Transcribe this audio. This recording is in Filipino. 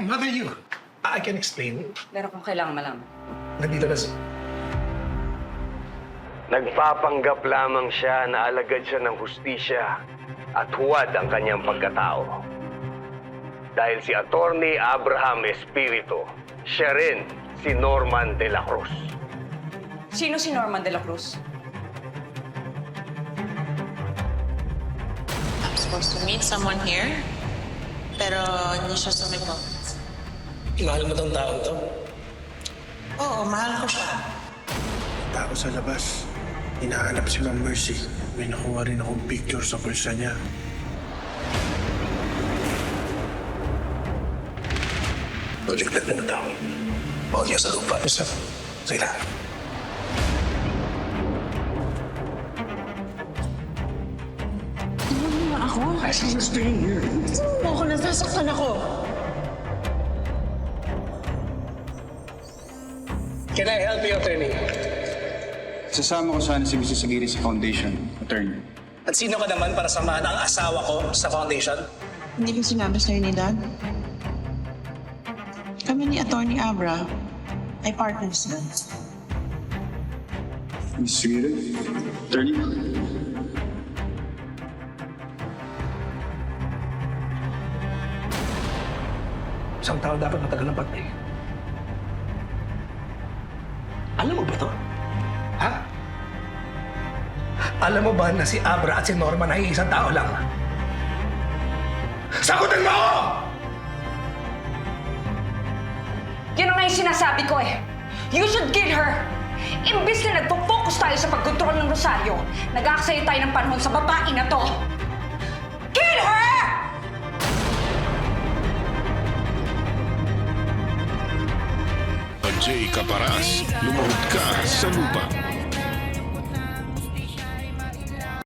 Mother, you. I can explain. Meron kong kailangan malaman. Nandito na si... Nagpapanggap lamang siya na alagad siya ng hustisya at huwad ang kanyang pagkatao. Dahil si Attorney Abraham Espiritu, siya rin si Norman de la Cruz. Sino si Norman de la Cruz? I'm supposed to meet someone here, pero hindi siya sumipot. Mahal mo tong tao to? Oo, mahal ko siya. Tao sa labas. Hinahanap si Ma'am Mercy. May nakuha rin akong picture sa pulsa niya. Baligtad na ng tao. Bawal niya sa lupa. Isa. Sa ilalim. I see you staying here. Ako, nasasaktan ako. Can I help you, attorney? Sasama ko sana si Mrs. Aguirre sa foundation, attorney. At sino ka naman para samahan ang asawa ko sa foundation? Hindi ko sinabi sa'yo ni Dad. Kami ni Attorney Abra ay partners na. Mrs. Aguirre, attorney. Isang tao dapat matagal ng patay. Alam mo ba to? Ha? Alam mo ba na si Abra at si Norman ay isang tao lang? Sagutin mo ako! Yun ang nga yung sinasabi ko eh. You should kill her. Imbis na nagpo-focus tayo sa pagkontrol ng Rosario, nag-aaksaya tayo ng panahon sa babae na to. Kill her! Jay Caparas, lumahod ka sa lupa.